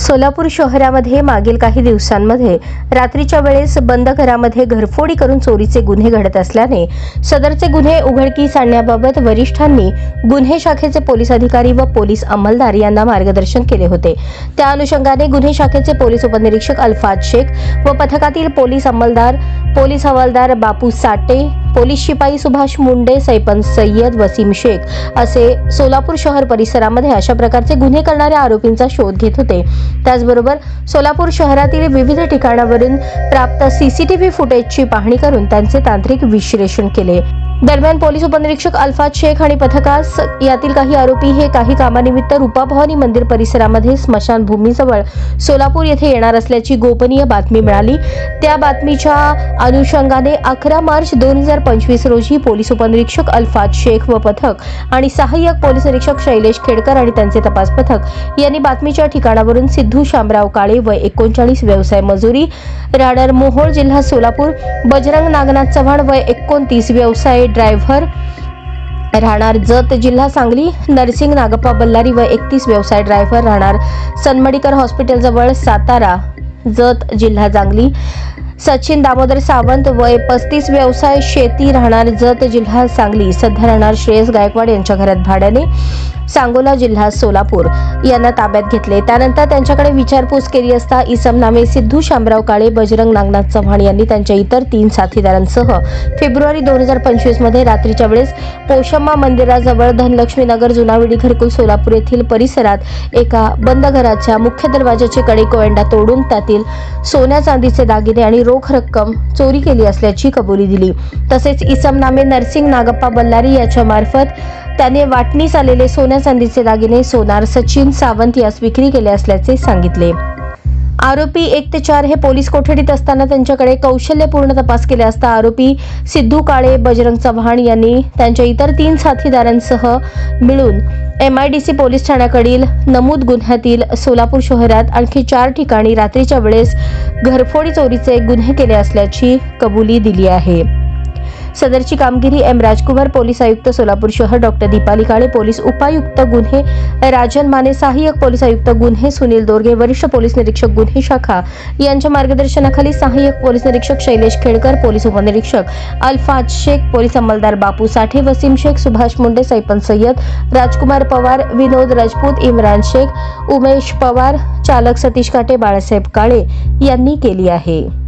Solapur शहरामध्ये मागील काही दिवसांमध्ये रात्रीच्या वेळेस बंद घरामध्ये घरफोडी करून चोरीचे गुन्हे घडत असल्याने सदरचे गुन्हे उघडकीस आणण्याबाबत वरिष्ठांनी गुन्हे शाखेचे पोलीस अधिकारी व पोलीस अंमलदार यांना मार्गदर्शन केले होते. त्या अनुषंगाने गुन्हे शाखेचे पोलीस उपनिरीक्षक अल्फाज शेख व पथकातील पोलीस अंमलदार पोलीस हवालदार बापू साटे पोलीस शिपाई सुभाष मुंडे सैपन सय्यद वसीम शेख असे सोलापूर शहर परिसरामध्ये अशा प्रकारचे गुन्हे करणाऱ्या आरोपींचा शोध घेत होते. त्याचबरोबर सोलापूर शहरातील विविध ठिकाणावरून प्राप्त सीसीटीव्ही फुटेजची पाहणी करून त्यांचे तांत्रिक विश्लेषण केले. दरम्यान पोलीस उपनिरीक्षक अल्फाज शेख आणि पथकास यातील काही आरोपी हे काही कामानिमित्त रूपाभवानी मंदिर परिसरामध्ये स्मशानभूमीजवळ सोलापूर येथे येणार असल्याची गोपनीय बातमी मिळाली. त्या बातमीच्या अनुषंगाने अकरा मार्च दोन हजार पंचवीस रोजी पोलीस उपनिरीक्षक अल्फाज शेख व पथक आणि सहाय्यक पोलीस निरीक्षक शैलेश खेडकर आणि त्यांचे तपास पथक यांनी बातमीच्या ठिकाणावरून सिद्धू शामराव काळे व एकोणचाळीस व्यवसाय मजुरी राडर मोहोळ जिल्हा सोलापूर बजरंग नागनाथ चव्हाण वय एकोणतीस व्यवसाय ड्रायव्हर राहणार जत जिल्हा सांगली नरसिंग नागप्पा बल्लारी व एकतीस व्यवसाय ड्रायव्हर राहणार सनमडीकर हॉस्पिटलजवळ सातारा जत जिल्हा सांगली. सचिन दामोदर सावंत वय पस्तीस व्यवसाय शेती राहणार जत जिल्हा सांगली. सध्या राहणार श्रेयस गायकवाड यांच्या घरात भाड्याने. सांगोला जिल्हा सोलापूर. यांना ताब्यात घेतले. त्यानंतर त्यांच्याकडे विचारपूस केली असता इसम नामे सिद्धू शामराव काळे बजरंग नागनाथ चव्हाण यांनी त्यांच्या इतर तीन साथीदारांसह फेब्रुवारी दोन हजार पंचवीसमध्ये रात्रीच्या वेळेस पोशम्मा मंदिराजवळ धनलक्ष्मी नगर जुनाविडी घरकुल सोलापूर येथील परिसरात एका बंद घराच्या मुख्य दरवाजाचे कडे कोयंडा तोडून त्यातील सोन्या चांदीचे दागिने आणि रोख रक्कम चोरी केली असल्याची कबुली दिली. तसेच इसम नामे नरसिंग नागप्पा बल्लारी याच्या मार्फत त्याने वाटणीस आलेले सोन्या चांदीचे दागिने सोनार सचिन सावंत यास विक्री केले असल्याचे सांगितले. आरोपी एक ते चार हे पोलीस कोठडीत असताना त्यांच्याकडे कौशल्यपूर्ण तपास केले असता आरोपी सिद्धू काळे बजरंग चव्हाण यांनी त्यांच्या इतर तीन साथीदारांसह मिळून M I D C police ठाण्याकडील नमूद गुन्ह्यातील सोलापूर शहरात आणखी चार ठिकाणी रात्रीच्या वेळेस घरफोडी चोरीचे गुन्हे केले असल्याची कबुली दिली आहे. सदरची कामगिरी एम. राजकुमार पोलीस आयुक्त सोलापूर शहर डॉक्टर दीपाली काळे पोलीस उपायुक्त गुन्हे राजन माने सहाय्यक पोलीस आयुक्त गुन्हे सुनील दोरगे वरिष्ठ पोलीस निरीक्षक गुन्हे शाखा. यांच्या मार्गदर्शनाखाली सहाय्यक पोलीस निरीक्षक शैलेश खेडकर पोलीस उपनिरीक्षक अल्फाज शेख पोलीस अंमलदार बापू साठे वसीम शेख सुभाष मुंडे सैपन सय्यद राजकुमार पवार विनोद राजपूत इम्रान शेख उमेश पवार चालक सतीश काटे बाळासाहेब काळे यांनी केली आहे.